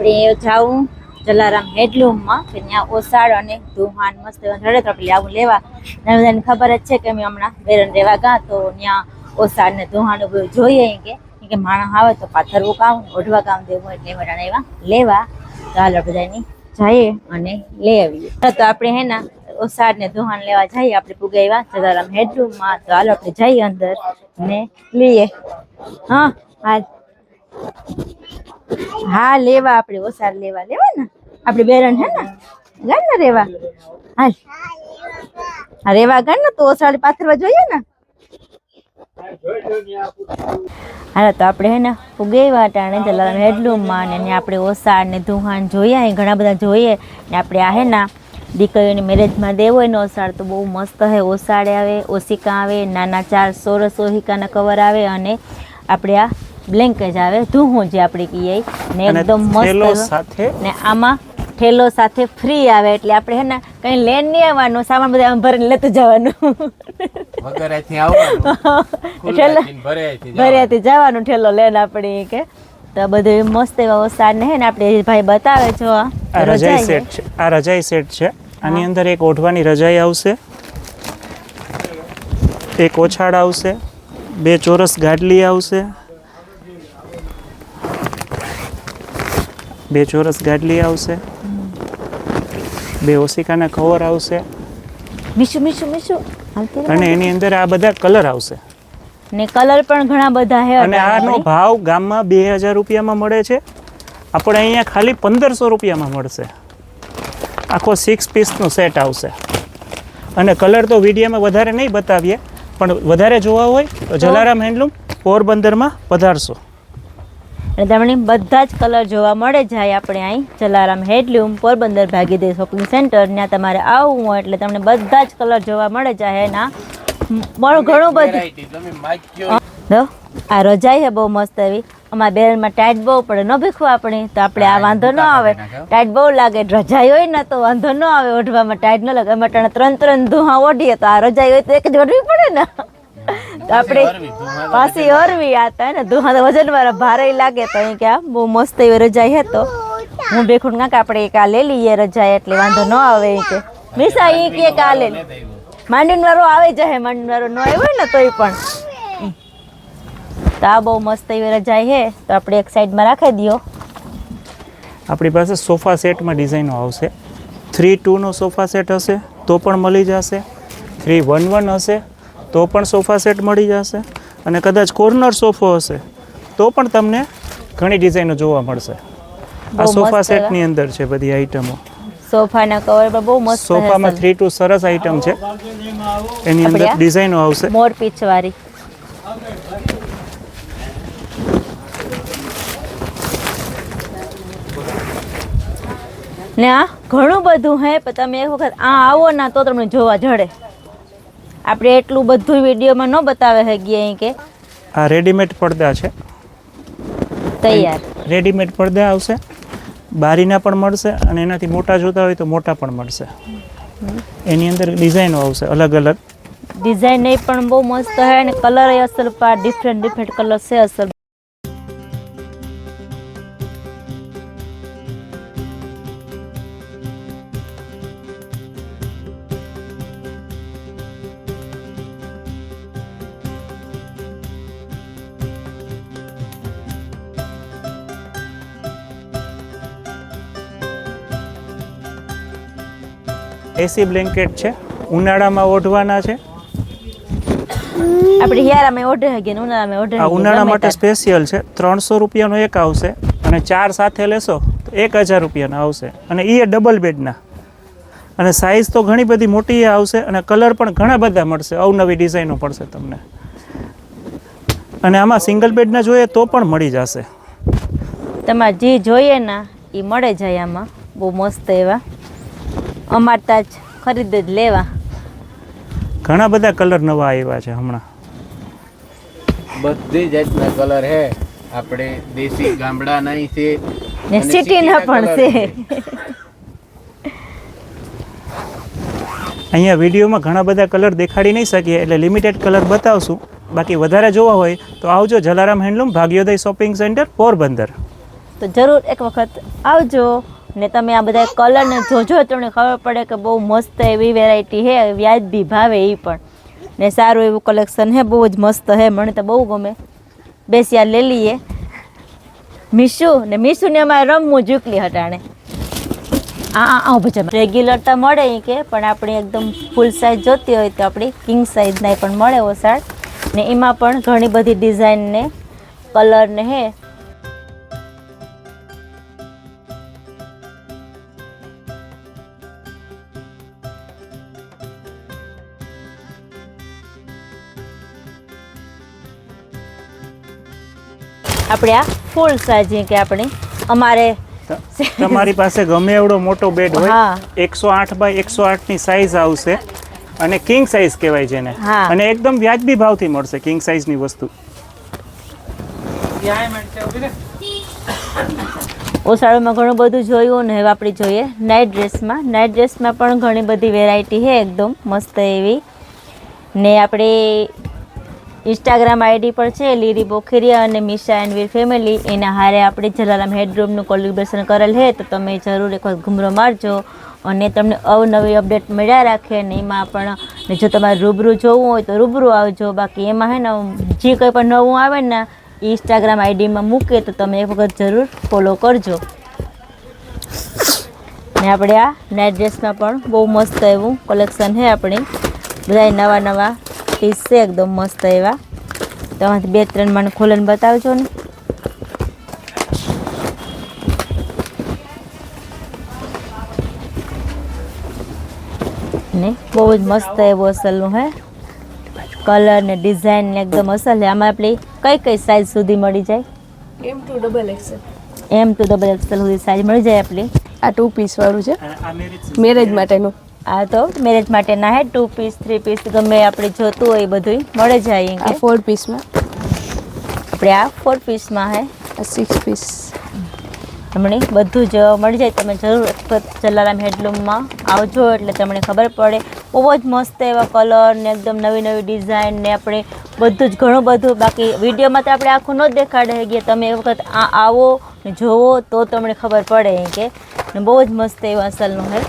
આપણે જાવું જલારામ હેડલૂમમાં, કે ત્યાં ઓસાડ અને ધુહાન મસ્ત રડે તો આપણે આવું લેવા. બધાને ખબર જ છે કે અમે હમણાં વેરણ રહેવા ગયા તો ત્યાં ઓસાડ ને દુહાન બધું જોઈએ કે. કે માણસ આવે તો પાથરવું કામ, ઓઢવા કામ દેવું એટલે બધા એવા લેવા. તો હાલો બધાની જઈએ અને લઈ આવીએ. તો આપણે હે ને ઓસાડ ને દુહાન લેવા જઈએ, આપણે પુગાવ્યા જલારામ હેડલૂમમાં. તો હાલો આપણે જઈએ અંદર ને લઈએ. હા હા હા, લેવા આપણે ઓસાર લેવા લેવા ને. આપણે બેરણ હે ને ગણ ને રેવા. હાલ. હા રેવા ગણ ને તો ઓસાર પાથરવા જોઈએ ને. હાલો, તો આપણે હે ને ફુગે વાટાણે જલારામ હેડલૂમમાં ને ત્યાં આપણે ઓસાડ ને ધુહાણ અહીં ઘણા બધા જોઈએ. ને આપણે આ હે ને દીકરીઓની મેરેજમાં દેવો હોય ને ઓસાડ તો બહુ મસ્ત હે ઓસાડે આવે ઓસિકા આવે, નાના ચાર સોરસ ઓહિકાના કવર આવે અને આપણે આ બ્લેન્કેજ આવે ધૂહું જે આપણે કહીએ ને એકદમ મસ્ત સાથે? ને આમાં ઠેલો સાથે ફ્રી આવે એટલે આપણે હે ને કઈ લેન નહીં આવવાનું સામાન બધા આમ ભરીને લેતું જવાનું. વગર ઠેલો ખુલ્લાથી ભરે અહીંથી જવાનું. ભર્યાથી જવાનું ઠેલો લેન આપણે કે. તો બધું મસ્ત એવા વસ્તાર ને હે ને આપણે ભાઈ બતાવે છો આ રજાઈ સેટ છે આ રજાઈ સેટ છે. આની અંદર એક ઓઢવાની રજાઈ આવશે. એક ઓછાડ આવશે. બે ચોરસ ગાડલી આવશે. બે ચોરસ ગાડલી આવશે. બે ઓસિકાના કવર આવશે. મીશું મીશું મીશું અને એની અંદર આ બધા કલર આવશે. ને કલર પણ ઘણા બધા છે અને આનો ભાવ ગામમાં બે હજાર રૂપિયામાં મળે છે. આપણે અહીંયા ખાલી પંદરસો રૂપિયામાં મળશે. આખો સિક્સ પીસનો સેટ આવશે. અને કલર તો વિડીયોમાં વધારે નહીં બતાવીએ પણ વધારે જોવા હોય તો જલારામ હેન્ડલૂમ પોરબંદરમાં પધારશો. અને તમને બધા જ કલર જોવા મળે જાય આપણે અહીં જલારામ હેડલૂમ પોરબંદર ભાગીદે શોપિંગ સેન્ટર. ત્યાં તમારે આવવું હોય એટલે તમને બધા જ કલર જોવા મળે જાય. એના ઘણું બધું. આ રજાઈ હે બહુ મસ્ત એવી. અમારા બેરનમાં ટાઈટ બહુ પડે. ન ભીખવું આપણે. તો આપણે આ વાંધો ન આવે. ટાઈટ બહુ લાગે. રજાઈ હોય ને તો વાંધો ન આવે. ઓઢવામાં ટાઈટ ન લાગે. અમે ત્રણ ત્રણ ધુહા ઓઢીએ તો આ રજાઈ હોય તો એક જ ઓઢવી પડે ને. આપણે પાછી હરવી આ ને દુહા તો વજન વાળા ભારે લાગે તો અહીં કે આ બહુ મસ્ત એવી રજાઈ હે તો. હું ભેખું કાંક આપણે એક આ લઈ લઈએ રજાઈ એટલે વાંધો ન આવે એ કે. મિસા એ કે એક આ લે. માંડીન વાળો આવે જાય માંડીન વાળો ન આવ્યો હોય ને તોય પણ. તો આ બહુ મસ્ત એવી રજાઈ હે તો આપણે એક સાઈડમાં રાખી દો આપણી પાસે સોફા સેટમાં ડિઝાઇનો આવશે. થ્રી ટુનો સોફા સેટ હશે તો પણ મળી જશે. થ્રી વન વન હશે તો પણ સોફા સેટ મળી જશે અને કદાચ કોર્નર સોફો હશે તો પણ તમને ઘણી ડિઝાઇનો જોવા મળશે. આ સોફા સેટની અંદર છે બધી આઈટમો સોફાના કવર પર બહુ મસ્ત સોફામાં થ્રી ટુ સરસ આઈટમ છે. એની અંદર ડિઝાઇનો આવશે. મોર પીચ વાળી. ને આ ઘણું બધું હે પણ તમે એક વખત આ આવો ના તો તમને જોવા જડે. આપણે એટલું બધું વિડીયોમાં ન બતાવે હે અહીં કે. આ રેડીમેડ પડદા છે. તૈયાર. રેડીમેડ પડદા આવશે. બારીના પણ મળશે અને એનાથી મોટા જોતા હોય તો મોટા પણ મળશે. એની અંદર ડિઝાઇનો આવશે અલગ અલગ. ડિઝાઇન પણ બહુ મસ્ત હે અને કલર અસલ પર ડિફરન્ટ ડિફરન્ટ કલર છે અસલ. એસી બ્લેન્કેટ છે ઉનાળામાં ઓઢવાના છે. આપણે હિયારામાં ઓઢે હગે ઉનાળામાં ઓઢે આ ઉનાળા માટે સ્પેશિયલ છે ત્રણસો રૂપિયાનો એક આવશે અને ચાર સાથે લેશો તો એક હજાર રૂપિયાના આવશે. અને એ ડબલ બેડના અને સાઇઝ તો ઘણી બધી મોટી આવશે અને કલર પણ ઘણા બધા મળશે. અવનવી ડિઝાઇનો પડશે તમને. અને આમાં સિંગલ બેડના જોઈએ તો પણ મળી જશે. તમારે જે જોઈએ ને એ મળે જાય આમાં. બહુ મસ્ત એવા. અમારે ત્યાં જ ખરીદ જ લેવા. ઘણા બધા કલર નવા આવ્યા છે હમણાં. બધી જાતના કલર હે. આપણે દેશી ગામડા ય છે. ને સિટી સિટીના સિટીના પણ છે. અહીંયા વિડીયોમાં ઘણા બધા કલર દેખાડી નહીં શકીએ એટલે લિમિટેડ કલર બતાવશું. બાકી વધારે જોવા હોય તો આવજો Jalaram handloom Bhagyoday shopping centre Porbandar. તો જરૂર એક વખત આવજો. ને તમે આ બધા કલરને જોજો તમને ખબર પડે કે બહુ મસ્ત એવી વેરાયટી છે વ્યાજબી ભાવે એ પણ. ને સારું એવું કલેક્શન છે બહુ જ મસ્ત છે મને તો બહુ ગમે. બેસી આ લઈ લઈએ. મીશુ ને મીશુને અમારે રમવું જુકલી હટાણે. આ આ ભજન. રેગ્યુલર તો મળે એ કે પણ આપણે એકદમ ફૂલ સાઇઝ જોતી હોય તો આપણી કિંગ સાઇઝના પણ મળે ઓસાડ ને એમાં પણ ઘણી બધી ડિઝાઇનને કલરને હે આપણે આ ફૂલ સાઇઝ કે આપણે અમારે તમારી પાસે ગમે એવડો મોટો બેડ હોય. એકસો આઠ બાય એકસો આઠની સાઈઝ આવશે અને કિંગ સાઇઝ કહેવાય જેને હા. અને એકદમ વ્યાજબી ભાવથી મળશે કિંગ સાઇઝની વસ્તુ ઓસાળોમાં ઘણું બધું જોયું ને હવે આપણે જોઈએ નાઇટ ડ્રેસમાં નાઇટ ડ્રેસમાં પણ ઘણી બધી વેરાયટી છે એકદમ મસ્ત એવી ને આપણે ઇન્સ્ટાગ્રામ આઈડી પર છે, લીરી બોખીરિયા અને મિશા એન્ડ વીર ફેમિલી. એના હારે આપણે જલારામ હેડરૂમનું કોલિબ્રેશન કરેલ છે, તો તમે જરૂર એક વખત ઘૂમરો મારજો અને તમને અવનવી અપડેટ મળ્યા રાખે અને એમાં પણ જો તમારે રૂબરૂ જોવું હોય તો રૂબરૂ આવજો. બાકી એમાં હે ને, જે કંઈ પણ નવું આવે ને, ઇન્સ્ટાગ્રામ આઈડીમાં મૂકે તો તમે એક વખત જરૂર ફોલો કરજો. ને આપણે આ નાઇટ ડ્રેસમાં પણ બહુ મસ્ત એવું કલેક્શન છે આપણે. બધા નવા નવા પીસ છે એકદમ મસ્ત એવા. તમારે બે ત્રણ મને ખોલન બતાવજો ને. ને બહુ જ મસ્ત એવું અસલનું હે. કલર ને ડિઝાઇન ને એકદમ અસલ છે આમાં આપણી કઈ કઈ સાઇઝ સુધી મળી જાય? M two double XL M two double XL સુધી સાઇઝ મળી જાય આપણી. આ ટુ પીસ વાળું છે. મેરેજ માટેનું. આ તો મેરેજ માટેના હે ટુ પીસ થ્રી પીસ ગમે આપણે જોતું હોય એ બધું મળે જાય આ ફોર પીસમાં આપણે આ ફોર પીસમાં હે. સિક્સ પીસ તમને બધું જ મળી જાય તમે જરૂર જલારામ હેડલૂમમાં આવજો એટલે તમને ખબર પડે. બહુ જ મસ્ત એવા કલર ને એકદમ નવી નવી ડિઝાઇન ને આપણે બધું જ ઘણું બધું. બાકી વિડીયોમાં તો આપણે આખું ન દેખાડે કે તમે એ વખત આ આવો ને જોવો તો તમને ખબર પડે કે. ને બહુ જ મસ્ત એવું અસલનું છે